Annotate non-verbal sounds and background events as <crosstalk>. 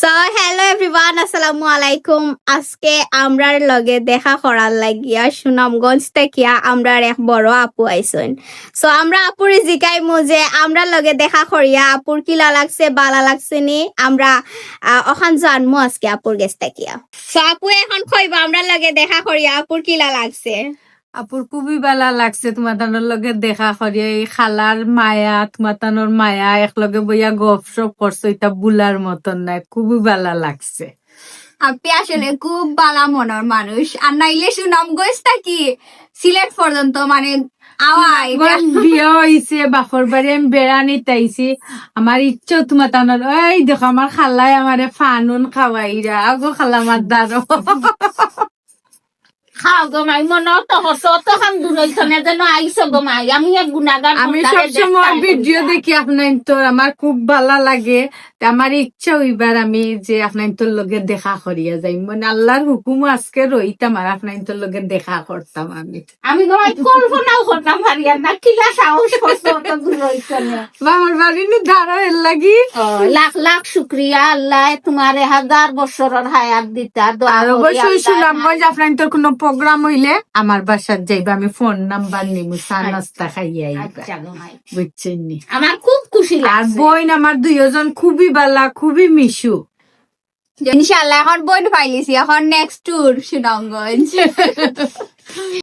So hello everyone আসসালামু আলাইকুম। আজকে আমরার লগে দেখা করার লাগিয়া সুনামগঞ্জ থেকে আমরার এক বড় আপু আইসন সো আমরা আপুর জিকাইমু যে আমরা লগে দেখা করিয়া আপুর কিলা লাগছে বালা লাগছে নি, আমরা অখান জানমু আজকে আপুর গেছ থাকিয়া। সো আপু এখন কইবা আমরা লগে দেখা করিয়া আপুর কিলা লাগছে? আপুর খুবই ভালো লাগছে তোমার তানোর লগে দেখা করিয়া এই খালার মায়া তোমার তানোর মায়া একলগে বইয়া গপ সপ করছ এটা বুলার মতন নাই খুবই ভালো লাগছে। আপনি আসলে খুব বালা মনের মানুষ আর নাইলে সুনামগঞ্জ থাকি সিলেট পর্যন্ত মানে আওয়াই এবার বিয়ে হয়েছে বাপর বাড়ি আমি বেড়ানি তাইছি আমার ইচ্ছা তোমার তানোর ওই দেখো আমার খালাই আমারে ফানুন খাওয়াইরা আগো খালা আমার দারো খাও গো মাই মনে তো হস তো খান দূরইছনে যেন আইস গো মাই। আমি এক গুণাগার আমি সবসময় ভিডিও দেখি আপনার তোর আমার খুব ভালো লাগে। আমার ইচ্ছা হইবার আমি যে আপনার তোর লগে দেখা করিয়া যাই। মানে আল্লাহর হুকুম আজকে রইতাম আর আপনার তোর লগে দেখা করতাম আমি। আমি গো মাই কল্পনাও করতাম পারি না কিলা সাহস দূরইছনে আমার বাড়ি নি ধারা এর লাগি। লাখ লাখ শুক্রিয়া আল্লাহ তোমার হাজার বছরের হায়াত দিতা দোয়া আর অবশ্যই শুনলাম আপনার তোর কোনো প্রোগ্রাম হইলে আমার বাসার যাইবা আমি ফোন নাম্বার নিমু চা নাস্তা খাইয়া আচ্ছা বুঝছেন নি? আমার খুব খুশি আর বইন আমার দুইজন খুবই বালা খুবই মিশু। ইনশাল্লাহ এখন বই পাইলিছি এখন নেক্সট ট্যুর সুনামগঞ্জ। <laughs>